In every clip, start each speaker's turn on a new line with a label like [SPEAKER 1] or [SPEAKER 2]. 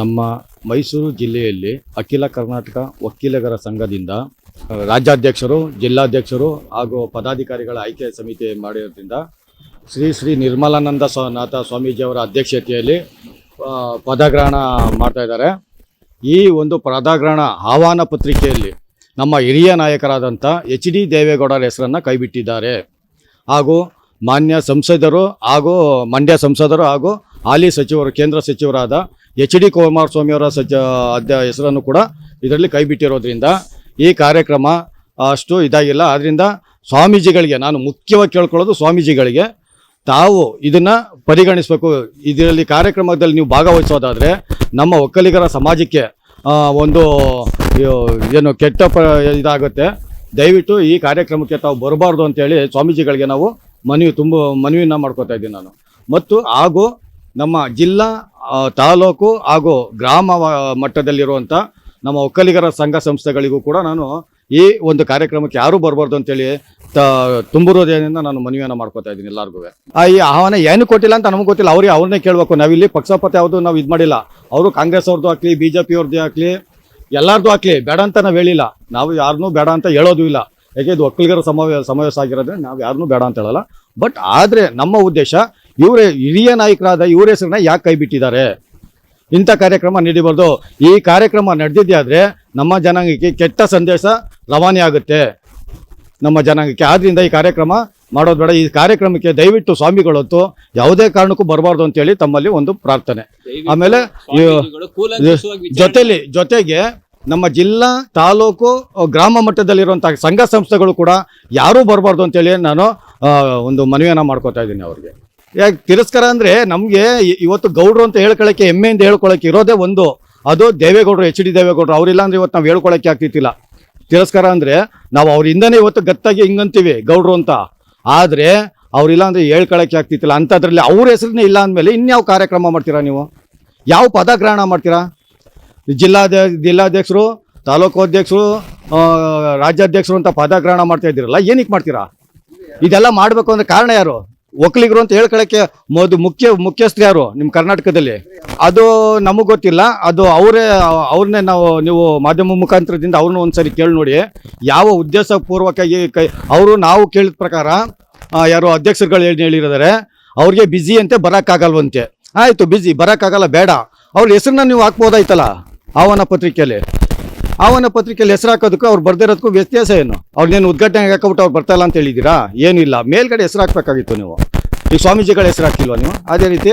[SPEAKER 1] ನಮ್ಮ ಮೈಸೂರು ಜಿಲ್ಲೆಯಲ್ಲಿ ಅಖಿಲ ಕರ್ನಾಟಕ ವಕೀಲಗರ ಸಂಘದಿಂದ, ರಾಜ್ಯಾಧ್ಯಕ್ಷರು, ಜಿಲ್ಲಾಧ್ಯಕ್ಷರು ಹಾಗೂ ಪದಾಧಿಕಾರಿಗಳ ಆಯ್ಕೆ ಸಮಿತಿ ಮಾಡಿರೋದ್ರಿಂದ ಶ್ರೀ ಶ್ರೀ ನಿರ್ಮಲಾನಂದ ನಾಥ ಸ್ವಾಮೀಜಿಯವರ ಅಧ್ಯಕ್ಷತೆಯಲ್ಲಿ ಪದಗ್ರಹಣ ಮಾಡ್ತಾ ಇದ್ದಾರೆ. ಈ ಒಂದು ಪದಗ್ರಹಣ ಆಹ್ವಾನ ಪತ್ರಿಕೆಯಲ್ಲಿ ನಮ್ಮ ಹಿರಿಯ ನಾಯಕರಾದಂಥ ಎಚ್ ಡಿ ದೇವೇಗೌಡರ ಹೆಸರನ್ನು ಕೈಬಿಟ್ಟಿದ್ದಾರೆ. ಹಾಗೂ ಮಾನ್ಯ ಸಂಸದರು ಹಾಗೂ ಮಂಡ್ಯ ಸಂಸದರು ಹಾಗೂ ಹಾಲಿ ಸಚಿವರು, ಕೇಂದ್ರ ಸಚಿವರಾದ ಎಚ್ ಡಿ ಕುಮಾರಸ್ವಾಮಿಯವರ ಸಜ್ಜ ಅಧ್ಯ ಹೆಸರನ್ನು ಕೂಡ ಇದರಲ್ಲಿ ಕೈಬಿಟ್ಟಿರೋದ್ರಿಂದ ಈ ಕಾರ್ಯಕ್ರಮ ಅಷ್ಟು ಇದಾಗಿಲ್ಲ. ಆದ್ದರಿಂದ ಸ್ವಾಮೀಜಿಗಳಿಗೆ, ನಾನು ಮುಖ್ಯವಾಗಿ ಕೇಳ್ಕೊಳ್ಳೋದು ಸ್ವಾಮೀಜಿಗಳಿಗೆ, ತಾವು ಇದನ್ನು ಪರಿಗಣಿಸಬೇಕು. ಇದರಲ್ಲಿ ಕಾರ್ಯಕ್ರಮದಲ್ಲಿ ನೀವು ಭಾಗವಹಿಸೋದಾದರೆ ನಮ್ಮ ಒಕ್ಕಲಿಗರ ಸಮಾಜಕ್ಕೆ ಒಂದು ಏನು ಕೆಟ್ಟ ಪ, ಇದಾಗುತ್ತೆ. ದಯವಿಟ್ಟು ಈ ಕಾರ್ಯಕ್ರಮಕ್ಕೆ ತಾವು ಬರಬಾರ್ದು ಅಂತೇಳಿ ಸ್ವಾಮೀಜಿಗಳಿಗೆ ನಾವು ಮನವಿ ತುಂಬ ಮನವಿನ ಮಾಡ್ಕೋತಾ ಇದ್ದೀನಿ ನಾನು. ಮತ್ತು ಹಾಗೂ ನಮ್ಮ ಜಿಲ್ಲಾ ತಾಲೂಕು ಹಾಗೂ ಗ್ರಾಮ ಮಟ್ಟದಲ್ಲಿರುವಂಥ ನಮ್ಮ ಒಕ್ಕಲಿಗರ ಸಂಘ ಸಂಸ್ಥೆಗಳಿಗೂ ಕೂಡ ನಾನು ಈ ಒಂದು ಕಾರ್ಯಕ್ರಮಕ್ಕೆ ಯಾರೂ ಬರಬಾರ್ದು ಅಂತೇಳಿ ತ ತುಂಬಿರೋದೇನಿಂದ ನಾನು ಮನವಿಯನ್ನು ಮಾಡ್ಕೋತಾ ಇದ್ದೀನಿ ಎಲ್ಲರಿಗೂ ಈ ಆಹ್ವಾನ ಏನು ಕೊಟ್ಟಿಲ್ಲ ಅಂತ ನಮಗೆ ಗೊತ್ತಿಲ್ಲ. ಅವ್ರಿಗೆ ಅವ್ರನ್ನೇ ಕೇಳಬೇಕು. ನಾವಿಲ್ಲಿ ಪಕ್ಷಪಾತ ಯಾವುದು ನಾವು ಇದು ಮಾಡಿಲ್ಲ. ಅವರು ಕಾಂಗ್ರೆಸ್ ಅವ್ರದ್ದು ಹಾಕಲಿ ಬಿ ಜೆ ಪಿ ಅವ್ರದ್ದು ಆಗಲಿ ಎಲ್ಲರದ್ದು ಹಾಕಲಿ ಬೇಡ ಅಂತ ನಾವು ಹೇಳಿಲ್ಲ. ನಾವು ಯಾರನ್ನೂ ಬೇಡ ಅಂತ ಹೇಳೋದು ಇಲ್ಲ. ಯಾಕೆ ಇದು ಒಕ್ಕಲಿಗರ ಸಮಾವೇಶ ಸಮಾವೇಶ ಆಗಿರೋದ್ರೆ ನಾವು ಯಾರನ್ನೂ ಬೇಡ ಅಂತ ಹೇಳಲ್ಲ. ಬಟ್ ಆದರೆ ನಮ್ಮ ಉದ್ದೇಶ ಇವರೇ ಹಿರಿಯ ನಾಯಕರಾದ ಇವರ ಹೆಸರನ್ನ ಯಾಕೆ ಕೈ ಬಿಟ್ಟಿದ್ದಾರೆ? ಇಂಥ ಕಾರ್ಯಕ್ರಮ ನಡೀಬಾರ್ದು. ಈ ಕಾರ್ಯಕ್ರಮ ನಡೆದಿದ್ದೆ ಆದರೆ ನಮ್ಮ ಜನಾಂಗಕ್ಕೆ ಕೆಟ್ಟ ಸಂದೇಶ ರವಾನೆ ಆಗುತ್ತೆ. ನಮ್ಮ ಜನಾಂಗಕ್ಕೆ. ಆದ್ದರಿಂದ ಈ ಕಾರ್ಯಕ್ರಮ ಮಾಡೋದು ಬೇಡ. ಈ ಕಾರ್ಯಕ್ರಮಕ್ಕೆ ದಯವಿಟ್ಟು ಸ್ವಾಮಿಗಳೊತ್ತು ಯಾವುದೇ ಕಾರಣಕ್ಕೂ ಬರಬಾರ್ದು ಅಂತೇಳಿ ತಮ್ಮಲ್ಲಿ ಒಂದು ಪ್ರಾರ್ಥನೆ. ಆಮೇಲೆ ಜೊತೆಲಿ ಜೊತೆಗೆ ನಮ್ಮ ಜಿಲ್ಲಾ ತಾಲೂಕು ಗ್ರಾಮ ಮಟ್ಟದಲ್ಲಿರುವಂಥ ಸಂಘ ಸಂಸ್ಥೆಗಳು ಕೂಡ ಯಾರೂ ಬರಬಾರ್ದು ಅಂತೇಳಿ ನಾನು ಒಂದು ಮನವಿಯನ್ನ ಮಾಡ್ಕೋತಾ ಇದ್ದೀನಿ ಅವ್ರಿಗೆ. ಯಾಕೆ ತಿರಸ್ಕಾರ ಅಂದ್ರೆ ನಮಗೆ ಇವತ್ತು ಗೌಡ್ರು ಅಂತ ಹೇಳ್ಕೊಳಕ್ಕೆ ಹೆಮ್ಮೆಯಿಂದ ಹೇಳ್ಕೊಳಕ್ಕೆ ಇರೋದೇ ಒಂದು. ಅದು ದೇವೇಗೌಡರು, ಎಚ್ ಡಿ ದೇವೇಗೌಡರು. ಅವ್ರಿಲ್ಲ ಅಂದ್ರೆ ಇವತ್ತು ನಾವು ಹೇಳ್ಕೊಳಕ್ಕೆ ಆಗ್ತಿತ್ತಿಲ್ಲ. ತಿರಸ್ಕಾರ ಅಂದ್ರೆ ನಾವು ಅವರಿಂದನೇ ಇವತ್ತು ಗತ್ತಾಗಿ ಹಿಂಗಂತೀವಿ, ಗೌಡ್ರು ಅಂತ. ಆದ್ರೆ ಅವ್ರಿಲ್ಲ ಅಂದ್ರೆ ಹೇಳ್ಕೊಳಕ್ಕೆ ಆಗ್ತಿತ್ತಿಲ್ಲ. ಅಂಥದ್ರಲ್ಲಿ ಅವ್ರ ಹೆಸರನ್ನೇ ಇಲ್ಲ ಅಂದಮೇಲೆ ಇನ್ಯಾವ ಕಾರ್ಯಕ್ರಮ ಮಾಡ್ತೀರಾ ನೀವು? ಯಾವ ಪದಗ್ರಹಣ ಮಾಡ್ತೀರಾ? ಜಿಲ್ಲಾಧ್ಯ ಜಿಲ್ಲಾಧ್ಯಕ್ಷರು ತಾಲೂಕು ಅಧ್ಯಕ್ಷರು ರಾಜ್ಯಾಧ್ಯಕ್ಷರು ಅಂತ ಪದಗ್ರಹಣ ಮಾಡ್ತಾ ಇದ್ದೀರಲ್ಲ, ಏನಕ್ಕೆ ಮಾಡ್ತೀರಾ? ಇದೆಲ್ಲ ಮಾಡಬೇಕು ಅಂದ್ರೆ ಕಾರಣ ಯಾರು? ಒಕ್ಕಲಿಗರು ಅಂತ ಹೇಳ್ಕೊಳಕ್ಕೆ ಮೊದಲು ಮುಖ್ಯ, ಮುಖ್ಯಸ್ಥರು ಯಾರು? ನಿಮ್ಮ ಕರ್ನಾಟಕದಲ್ಲಿ. ಅದು ನಮಗೆ ಗೊತ್ತಿಲ್ಲ. ಅದು ಅವರೇ, ಅವ್ರನ್ನೇ ನಾವು, ನೀವು ಮಾಧ್ಯಮ ಮುಖಾಂತರದಿಂದ ಅವ್ರನ್ನ ಒಂದ್ಸರಿ ಕೇಳಿ ನೋಡಿ. ಯಾವ ಉದ್ದೇಶ ಪೂರ್ವಕವಾಗಿ ಕೈ, ಅವರು ನಾವು ಕೇಳಿದ ಪ್ರಕಾರ ಯಾರು ಅಧ್ಯಕ್ಷರುಗಳು ಏನು ಹೇಳಿದ್ದಾರೆ, ಅವ್ರಿಗೆ ಬ್ಯುಸಿ ಅಂತೆ ಬರೋಕ್ಕಾಗಲ್ವಂತೆ. ಆಯಿತು ಬ್ಯುಸಿ ಬರೋಕ್ಕಾಗಲ್ಲ, ಬೇಡ. ಅವ್ರ ಹೆಸರನ್ನ ನೀವು ಹಾಕ್ಬೋದಾಯ್ತಲ್ಲ, ಆಹ್ವಾನ ಪತ್ರಿಕೆಯಲ್ಲಿ. ಆಹ್ವಾನ ಪತ್ರಿಕೆಯಲ್ಲಿ ಹೆಸರು ಹಾಕೋದಕ್ಕೂ ಅವ್ರು ಬರ್ದಿರೋದಕ್ಕೂ ವ್ಯತ್ಯಾಸ ಏನು? ಅವ್ರನ್ನೇನು ಉದ್ಘಾಟನೆ ಹಾಕೋಬಿಟ್ಟು ಅವ್ರು ಬರ್ತಾ ಇಲ್ಲ ಅಂತ ಹೇಳಿದ್ದೀರಾ? ಏನಿಲ್ಲ. ಮೇಲ್ಗಡೆ ಹೆಸರು ಹಾಕ್ಬೇಕಾಗಿತ್ತು ನೀವು. ಈ ಸ್ವಾಮೀಜಿಗಳ ಹೆಸರು ಹಾಕಿಲ್ವಾ ನೀವು? ಅದೇ ರೀತಿ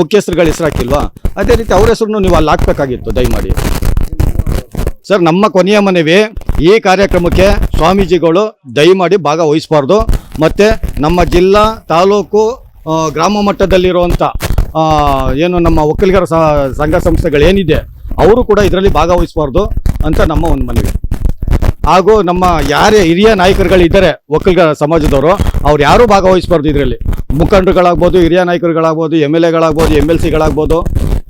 [SPEAKER 1] ಮುಖ್ಯಸ್ಥರುಗಳ ಹೆಸರು ಹಾಕಿಲ್ವಾ? ಅದೇ ರೀತಿ ಅವ್ರ ಹೆಸರು ನೀವು ಅಲ್ಲಿ ಹಾಕ್ಬೇಕಾಗಿತ್ತು, ದಯಮಾಡಿ. ಸರ್, ನಮ್ಮ ಕೊನೆಯ ಮನವಿ, ಈ ಕಾರ್ಯಕ್ರಮಕ್ಕೆ ಸ್ವಾಮೀಜಿಗಳು ದಯಮಾಡಿ ಭಾಗವಹಿಸಬಾರ್ದು ಮತ್ತು ನಮ್ಮ ಜಿಲ್ಲಾ, ತಾಲೂಕು ಗ್ರಾಮ ಮಟ್ಟದಲ್ಲಿರುವಂಥ ಏನು ನಮ್ಮ ಒಕ್ಕಲಿಗರ ಸಂಘ ಸಂಸ್ಥೆಗಳೇನಿದೆ, ಅವರು ಕೂಡ ಇದರಲ್ಲಿ ಭಾಗವಹಿಸಬಾರ್ದು. ಅಂತ ನಮ್ಮ ಒಂದು ಮನವಿ. ಹಾಗೂ ನಮ್ಮ ಯಾರೇ ಹಿರಿಯ ನಾಯಕರುಗಳಿದ್ದಾರೆ ಒಕ್ಕಲಿಗರ ಸಮಾಜದವರು, ಅವ್ರು ಯಾರೂ ಭಾಗವಹಿಸಬಾರ್ದು ಇದರಲ್ಲಿ. ಮುಖಂಡರುಗಳಾಗ್ಬೋದು, ಹಿರಿಯ ನಾಯಕರುಗಳಾಗ್ಬೋದು ಎಂ ಎಲ್ ಎಗಳಾಗ್ಬೋದು ಎಂ ಎಲ್ ಸಿಗಳಾಗ್ಬೋದು,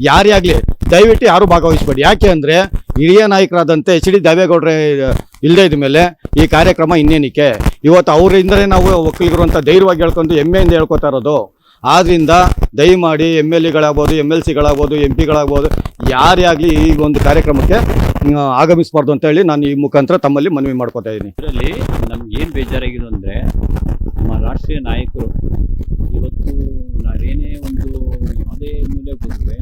[SPEAKER 1] ಯಾರೇ ಆಗಲಿ, ದಯವಿಟ್ಟು ಯಾರೂ ಭಾಗವಹಿಸಬೇಡಿ. ಯಾಕೆ ಅಂದರೆ, ಹಿರಿಯ ನಾಯಕರಾದಂತೆ ಎಚ್ ಡಿ ದೇವೇಗೌಡ್ರೆ ಇಲ್ಲದೇ ಇದ್ದ ಮೇಲೆ ಈ ಕಾರ್ಯಕ್ರಮ ಇನ್ನೇನಕ್ಕೆ? ಇವತ್ತು ಅವರಿಂದಲೇ ನಾವು ಒಕ್ಕಲಿಗರು ಅಂತ ಧೈರ್ಯವಾಗಿ ಹೇಳ್ಕೊಂಡು ಹೆಮ್ಮೆಯಿಂದ ಹೇಳ್ಕೊತಾ ಇರೋದು. ಆದ್ದರಿಂದ ದಯಮಾಡಿ ಎಂ ಎಲ್ ಎಗಳಾಗ್ಬೋದು ಎಂ ಎಲ್ ಸಿಗಳಾಗ್ಬೋದು, ಎಂ ಪಿಗಳಾಗ್ಬೋದು, ಯಾರೇ ಆಗಲಿ ಈ ಒಂದು ಕಾರ್ಯಕ್ರಮಕ್ಕೆ ಆಗಮಿಸಬಾರ್ದು ಅಂತ ಹೇಳಿ ನಾನು ಈ ಮುಖಾಂತರ ತಮ್ಮಲ್ಲಿ ಮನವಿ ಮಾಡ್ಕೊತಾ ಇದ್ದೀನಿ.
[SPEAKER 2] ಇದರಲ್ಲಿ ನಮ್ಗೆ ಏನು ಬೇಜಾರಾಗಿದೆ ಅಂದರೆ ನಮ್ಮ ರಾಷ್ಟ್ರೀಯ ನಾಯಕರು ಇವತ್ತು ನಾವೇನೇ ಒಂದು ಯಾವುದೇ ಮೂಲೆ ಹೋದ್ರೆ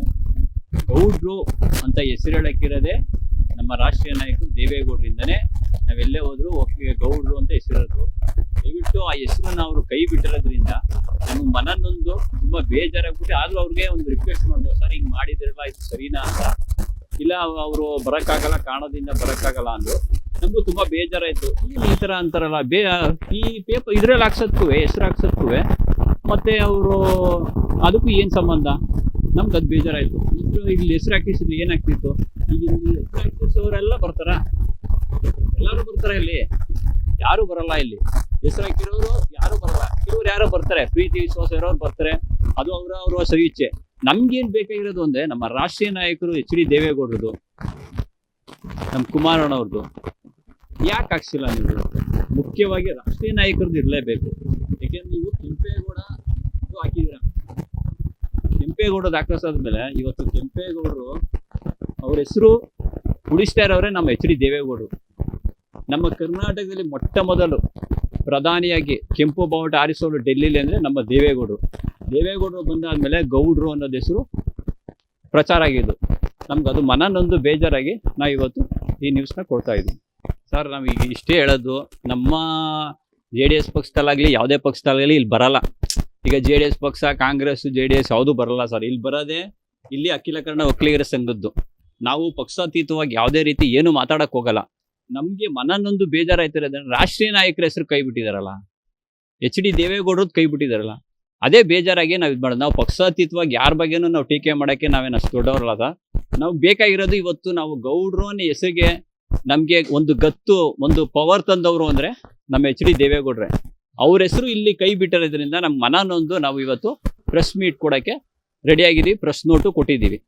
[SPEAKER 2] ಗೌಡ್ರು ಅಂತ ಹೆಸರು ಹೇಳಕ್ಕಿರೋದೇ ನಮ್ಮ ರಾಷ್ಟ್ರೀಯ ನಾಯಕರು ದೇವೇಗೌಡರಿಂದನೇ ನಾವೆಲ್ಲೇ ಹೋದರೂ ಒಪ್ಪಿಗೆ ಗೌಡ್ರು ಅಂತ ಹೆಸರಿರೋದು. ದಯವಿಟ್ಟು ಆ ಹೆಸರನ್ನ ಅವರು ಕೈ ಬಿಟ್ಟಿರೋದ್ರಿಂದ ನಮ್ಮ ಮನನೊಂದು ತುಂಬಾ ಬೇಜಾರಾಗ್ಬಿಟ್ಟು ಆದರೂ ಅವ್ರಿಗೆ ಒಂದು ರಿಕ್ವೆಸ್ಟ್ ಮಾಡಿದ್ರು ಸರ್, ಹಿಂಗೆ ಮಾಡಿದಿರಲ್ವಾ ಇದು ಸರಿನಾ? ಅಂತ. ಇಲ್ಲ ಅವರು ಬರೋಕ್ಕಾಗಲ್ಲ ಕಾರಣದಿಂದ ಬರೋಕ್ಕಾಗಲ್ಲ ಅಂದರು. ನಮಗೂ ತುಂಬಾ ಬೇಜಾರಾಯಿತು. ಈ ಥರ ಅಂತಾರಲ್ಲ, ಬೇ ಈ ಪೇಪರ್ ಇದ್ರಲ್ಲಿ ಹಾಕ್ಸೋದ್ಕೂ ಹೆಸರು ಹಾಕ್ಸೋದ್ಕೂ ಮತ್ತೆ ಅವರು ಅದಕ್ಕೂ ಏನು ಸಂಬಂಧ? ನಮ್ಗೆ ಅದು ಬೇಜಾರಾಯಿತು. ಇದ್ರು ಇಲ್ಲಿ ಹೆಸರು ಹಾಕಿಸಿದ್ರೆ ಏನಾಗ್ತಿತ್ತು ಈಗ ಇಲ್ಲಿ ಹೆಸರು ಹಾಕಿಸೋರೆಲ್ಲ ಬರ್ತಾರ? ಎಲ್ಲರೂ ಬರ್ತಾರೆ ಇಲ್ಲಿ? ಯಾರು ಬರಲ್ಲ ಇಲ್ಲಿ. ಹೆಸರು ಹಾಕಿರೋರು ಯಾರು ಬರಲ್ಲ. ಇವ್ರು ಯಾರೋ ಬರ್ತಾರೆ, ಪ್ರೀತಿ ವಿಶ್ವಾಸ ಇರೋರು ಬರ್ತಾರೆ. ಅದು ಅವರ ಅವರ ಸರಿ ಇಚ್ಛೆ. ನಮ್ಗೇನ್ ಬೇಕಾಗಿರೋದು ಅಂದ್ರೆ ನಮ್ಮ ರಾಷ್ಟ್ರೀಯ ನಾಯಕರು ಎಚ್ ಡಿ ದೇವೇಗೌಡರದು ನಮ್ಮ ಕುಮಾರಣ್ಣವ್ರದ್ದು. ಯಾಕೆ ಹಾಕ್ಸಿಲ್ಲ ನೀವು? ಮುಖ್ಯವಾಗಿ ರಾಷ್ಟ್ರೀಯ ನಾಯಕರದ್ದು ಇರಲೇಬೇಕು. ಯಾಕೆಂದ್ರೆ ನೀವು ಕೆಂಪೇಗೌಡ ಹಾಕಿದ್ದೀರ ಕೆಂಪೇಗೌಡ ದಾಖಲಿಸಾದ್ಮೇಲೆ ಇವತ್ತು ಕೆಂಪೇಗೌಡರು ಅವ್ರ ಹೆಸರು ಉಳಿಸ್ತಾ ಇರೋರೆ ನಮ್ಮ ಎಚ್ ಡಿ ದೇವೇಗೌಡರು. ನಮ್ಮ ಕರ್ನಾಟಕದಲ್ಲಿ ಮೊಟ್ಟ ಮೊದಲು ಪ್ರಧಾನಿಯಾಗಿ ಕೆಂಪು ಬಾವುಟ ಆರಿಸೋರು ಡೆಲ್ಲಿಲಿ ಅಂದರೆ ನಮ್ಮ ದೇವೇಗೌಡರು. ದೇವೇಗೌಡರು ಬಂದಾದ್ಮೇಲೆ ಗೌಡ್ರು ಅನ್ನೋದು ಹೆಸರು ಪ್ರಚಾರ ಆಗಿದ್ದು. ನಮ್ಗೆ ಅದು ಮನನೊಂದು ಬೇಜಾರಾಗಿ ನಾವು ಇವತ್ತು ಈ ನ್ಯೂಸ್ನ ಕೊಡ್ತಾ ಇದ್ದೀವಿ. ಸರ್ ನಮಗೆ ಇಷ್ಟೇ ಹೇಳೋದು, ನಮ್ಮ ಜೆ ಡಿ ಎಸ್ ಪಕ್ಷದಲ್ಲಾಗಲಿ, ಯಾವುದೇ ಪಕ್ಷದಲ್ಲಾಗಲಿ ಇಲ್ಲಿ ಬರಲ್ಲ. ಈಗ ಜೆ ಡಿ ಎಸ್ ಪಕ್ಷ, ಕಾಂಗ್ರೆಸ್, ಜೆ ಡಿ ಎಸ್ ಯಾವುದೂ ಬರಲ್ಲ ಸರ್ ಇಲ್ಲಿ ಬರೋದೇ ಇಲ್ಲಿ ಅಖಿಲ ಕನ್ನಡ ಒಕ್ಕಲಿಗರ ಸಂಘದ್ದು. ನಾವು ಪಕ್ಷಾತೀತವಾಗಿ ಯಾವುದೇ ರೀತಿ ಏನು ಮಾತಾಡಕ್ಕೆ ಹೋಗಲ್ಲ. ನಮಗೆ ಮನನೊಂದು ಬೇಜಾರಾಯ್ತಿರೋದ್ರೆ ರಾಷ್ಟ್ರೀಯ ನಾಯಕರ ಹೆಸರು ಕೈ ಬಿಟ್ಟಿದಾರಲ್ಲ? ಎಚ್ ಡಿ ದೇವೇಗೌಡರದ್ದು ಕೈ ಬಿಟ್ಟಿದಾರಲ್ಲ? ಅದೇ ಬೇಜಾರಾಗಿ ನಾವು ಇದು ಮಾಡೋದು. ನಾವು ಪಕ್ಷಾತೀತವಾಗಿ ಯಾರ ಬಗ್ಗೆನೂ ನಾವು ಟೀಕೆ ಮಾಡೋಕ್ಕೆ ನಾವೇನು ಅಷ್ಟು ದೊಡ್ಡವರಲ್ಲ ನಾವು ಬೇಕಾಗಿರೋದು ಇವತ್ತು ನಾವು ಗೌಡ್ರು ಅನ್ನೋ ಹೆಸರಿಗೆ ನಮಗೆ ಒಂದು ಗತ್ತು, ಒಂದು ಪವರ್ ತಂದವರು ಅಂದರೆ ನಮ್ಮ ಎಚ್ ಡಿ ದೇವೇಗೌಡ್ರೆ. ಅವ್ರ ಹೆಸರು ಇಲ್ಲಿ ಕೈ ಬಿಟ್ಟಿರೋದ್ರಿಂದ ನಮ್ಮ ಮನನೊಂದು ನಾವು ಇವತ್ತು ಪ್ರೆಸ್ ಮೀಟ್ ಕೊಡೋಕ್ಕೆ ರೆಡಿಯಾಗಿದ್ದೀವಿ ಪ್ರೆಸ್ ನೋಟು ಕೊಟ್ಟಿದ್ದೀವಿ.